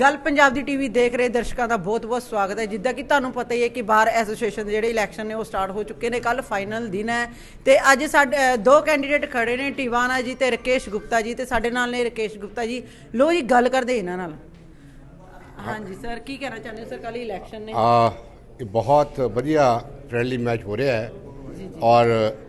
ਗੱਲ ਪੰਜਾਬ ਦੀ ਟੀਵੀ ਦੇਖ ਰਹੇ ਦਰਸ਼ਕਾਂ ਦਾ ਬਹੁਤ-ਬਹੁਤ ਸਵਾਗਤ ਹੈ। ਜਿੱਦਾਂ ਕਿ ਤੁਹਾਨੂੰ ਪਤਾ ਹੀ ਹੈ ਕਿ ਬਾਰ ਐਸੋਸੀਏਸ਼ਨ ਦੇ ਜਿਹੜੇ ਇਲੈਕਸ਼ਨ ਨੇ ਉਹ ਸਟਾਰਟ ਹੋ ਚੁੱਕੇ ਨੇ। ਕੱਲ ਫਾਈਨਲ ਦਿਨ ਹੈ ਤੇ ਅੱਜ ਸਾਡੇ ਅ, ਦੋ ਕੈਂਡੀਡੇਟ ਖੜੇ ਨੇ ਟਿਵਾਨਾ ਜੀ ਤੇ ਰਕੇਸ਼ ਗੁਪਤਾ ਜੀ ਤੇ ਸਾਡੇ ਨਾਲ ਨੇ ਰਕੇਸ਼ ਗੁਪਤਾ ਜੀ। ਲੋ ਜੀ ਗੱਲ ਕਰਦੇ ਇਹਨਾਂ ਨਾਲ। ਹਾਂਜੀ ਸਰ ਕੀ ਕਹਿਣਾ ਚਾਹੁੰਦੇ ਹੋ? ਸਰ ਕੱਲ ਇਲੈਕਸ਼ਨ ਨੇ। ਆ ਇਹ ਬਹੁਤ ਵਧੀਆ ਫ੍ਰੈਂਡਲੀ ਮੈਚ ਹੋ ਰਿਹਾ ਹੈ। ਔਰ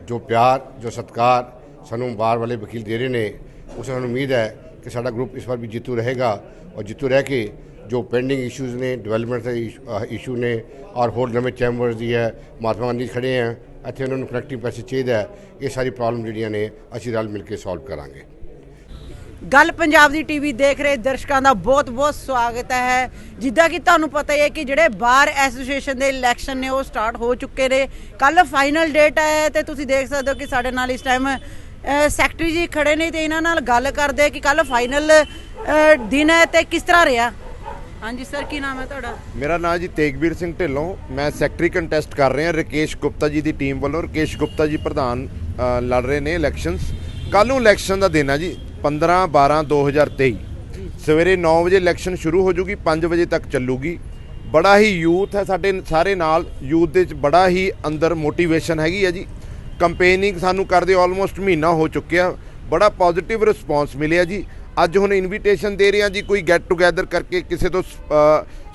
ਜੋ ਪਿਆਰ ਜੋ ਸਤਿਕਾਰ ਸਾਨੂੰ ਬਾਹਰ ਵਾਲੇ ਵਕੀਲ ਦੇ ਰਹੇ ਨੇ ਉਸ ਸਾਨੂੰ ਉਮੀਦ ਹੈ ਕਿ ਸਾਡਾ ਗਰੁੱਪ ਇਸ ਵਾਰ ਵੀ ਜਿੱਤੂ ਰਹੇਗਾ ਔਰ ਜੀਤੂ ਰਹਿ ਕੇ ਜੋ ਪੈਂਡਿੰਗ ਇਸ਼ੂਜ਼ ਨੇ ਡਿਵੈਲਪਮੈਂਟ ਦੇ ਇਸ਼ੂ ਨੇ, ਔਰ ਹੋਰ ਨਵੇਂ ਚੈਂਬਰਸ ਦੀ ਹੈ, ਮਹਾਤਮਾ ਗਾਂਧੀ ਖੜੇ ਆ ਇੱਥੇ ਉਹਨਾਂ ਨੂੰ ਕਨੈਕਟਿਵ ਪੈਸੇ ਚਾਹੀਦਾ ਹੈ, ਇਹ ਸਾਰੀ ਪ੍ਰੋਬਲਮ ਜਿਹੜੀਆਂ ਨੇ, ਅਸੀਂ ਰਲ ਮਿਲ ਕੇ ਸੋਲਵ ਕਰਾਂਗੇ। ਗੱਲ ਪੰਜਾਬ ਦੀ ਟੀਵੀ ਦੇਖ ਰਹੇ ਦਰਸ਼ਕਾਂ ਦਾ ਬਹੁਤ-ਬਹੁਤ ਸਵਾਗਤ ਹੈ। ਜਿੱਦਾਂ ਕਿ ਤੁਹਾਨੂੰ ਪਤਾ ਹੀ ਹੈ ਕਿ ਜਿਹੜੇ ਬਾਰ ਐਸੋਸੀਏਸ਼ਨ ਦੇ ਇਲੈਕਸ਼ਨ ਨੇ, ਉਹ ਸਟਾਰਟ ਹੋ ਚੁੱਕੇ ਨੇ। ਕੱਲ ਫਾਈਨਲ ਡੇਟ ਹੈ ਤੇ ਤੁਸੀਂ ਦੇਖ ਸਕਦੇ ਹੋ ਕਿ ਸਾਡੇ ਨਾਲ ਇਸ ਟਾਈਮ ਸੈਕਟਰੀ ਜੀ ਖੜੇ ਨੇ ਤੇ ਇਹਨਾਂ ਨਾਲ ਗੱਲ ਕਰਦੇ ਕਿ ਕੱਲ ਫਾਈਨਲ ਦਿਨ ਹੈ ਤੇ ਕਿਸ ਤਰ੍ਹਾਂ ਰਿਹਾ? ਹਾਂਜੀ ਸਰ, ਕੀ ਨਾਮ ਹੈ ਤੁਹਾਡਾ? ਮੇਰਾ ਨਾਮ ਜੀ ਤੇਗਵੀਰ ਸਿੰਘ ਢਿੱਲੋਂ। ਮੈਂ ਸੈਕਟਰੀ ਕੰਟੈਸਟ ਕਰ ਰਿਹਾ, ਰਕੇਸ਼ ਗੁਪਤਾ ਜੀ ਦੀ ਟੀਮ ਵੱਲੋਂ। ਰਕੇਸ਼ ਗੁਪਤਾ ਜੀ ਪ੍ਰਧਾਨ ਲੜ ਰਹੇ ਨੇ ਇਲੈਕਸ਼ਨਸ ਕੱਲ ਨੂੰ ਇਲੈਕਸ਼ਨ ਦਾ ਦਿਨ ਆ ਜੀ 15 12 2023 ਸਵੇਰੇ 9 ਵਜੇ ਇਲੈਕਸ਼ਨ ਸ਼ੁਰੂ ਹੋ ਜੂਗੀ 5 ਵਜੇ ਤੱਕ ਚੱਲੂਗੀ। ਬੜਾ ਹੀ ਯੂਥ ਹੈ ਸਾਡੇ, ਸਾਰੇ ਨਾਲ। ਯੂਥ ਦੇ ਵਿੱਚ ਬੜਾ ਹੀ ਅੰਦਰ ਮੋਟੀਵੇਸ਼ਨ ਹੈਗੀ ਆ ਜੀ। ਕੰਪੇਨਿੰਗ ਸਾਨੂੰ ਕਰਦੇ ਆਲਮੋਸਟ ਮਹੀਨਾ ਹੋ ਚੁੱਕਿਆ। ਬੜਾ ਪੋਜ਼ਿਟਿਵ ਰਿਸਪੌਂਸ ਮਿਲਿਆ ਜੀ। ਅੱਜ ਹੁਣ ਇਨਵੀਟੇਸ਼ਨ ਦੇ ਰਹੇ ਹਾਂ ਜੀ, ਕੋਈ ਗੈਟ ਟੂਗੇਦਰ ਕਰਕੇ ਕਿਸੇ ਤੋਂ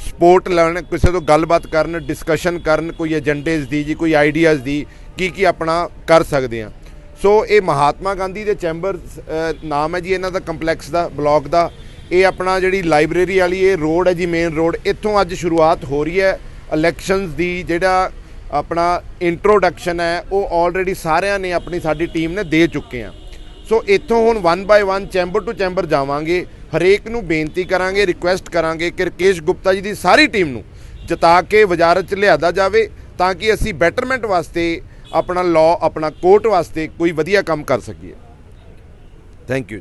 ਸਪੋਰਟ ਲੈਣ, ਕਿਸੇ ਤੋਂ ਗੱਲਬਾਤ ਕਰਨ ਡਿਸਕਸ਼ਨ ਕਰਨ, ਕੋਈ ਏਜੰਡੇਜ਼ ਦੀ ਜੀ, ਕੋਈ ਆਈਡੀਆਜ਼ ਦੀ, ਕੀ ਕੀ ਆਪਣਾ ਕਰ ਸਕਦੇ ਆ ਸੋ ਇਹ ਮਹਾਤਮਾ ਗਾਂਧੀ ਦੇ ਚੈਂਬਰ ਨਾਮ ਹੈ ਜੀ ਇਹਨਾਂ ਦਾ ਕੰਪਲੈਕਸ ਦਾ ਬਲਾਕ ਦਾ। ਇਹ ਆਪਣਾ ਜਿਹੜੀ ਲਾਇਬ੍ਰੇਰੀ ਵਾਲੀ ਇਹ ਰੋਡ ਹੈ ਜੀ ਮੇਨ ਰੋਡ ਇੱਥੋਂ ਅੱਜ ਸ਼ੁਰੂਆਤ ਹੋ ਰਹੀ ਹੈ। ਇਲੈਕਸ਼ਨਸ ਦੀ ਜਿਹੜਾ ਆਪਣਾ ਇੰਟਰੋਡਕਸ਼ਨ ਹੈ, ਉਹ ਆਲਰੇਡੀ ਸਾਰਿਆਂ ਨੇ ਆਪਣੀ ਸਾਡੀ ਟੀਮ ਨੇ ਦੇ ਚੁੱਕੇ ਆ। ਸੋ ਇੱਥੋਂ ਹੁਣ 1 ਬਾਈ 1 ਚੈਂਬਰ ਟੂ ਚੈਂਬਰ ਜਾਵਾਂਗੇ, ਹਰੇਕ ਨੂੰ ਬੇਨਤੀ ਕਰਾਂਗੇ ਰਿਕੁਐਸਟ ਕਰਾਂਗੇ ਕਿ ਰਕੇਸ਼ ਗੁਪਤਾ ਜੀ ਦੀ ਸਾਰੀ ਟੀਮ ਨੂੰ ਜਿਤਾ ਕੇ ਵਜ਼ਾਰਤ ਚ ਲਿਆਦਾ ਜਾਵੇ, ਤਾਂ ਕਿ ਅਸੀਂ ਬੈਟਰਮੈਂਟ ਵਾਸਤੇ, ਆਪਣਾ ਲਾਅ ਆਪਣਾ ਕੋਰਟ ਵਾਸਤੇ ਕੋਈ ਵਧੀਆ ਕੰਮ ਕਰ ਸਕੀਏ। ਥੈਂਕ ਯੂ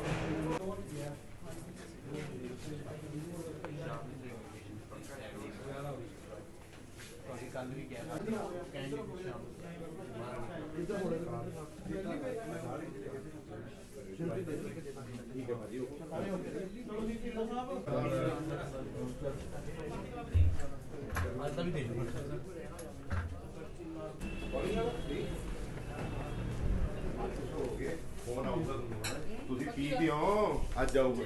ਤੁਸੀਂ ਪੀ ਦਿਓ ਅੱਜ ਆਊਗਾ।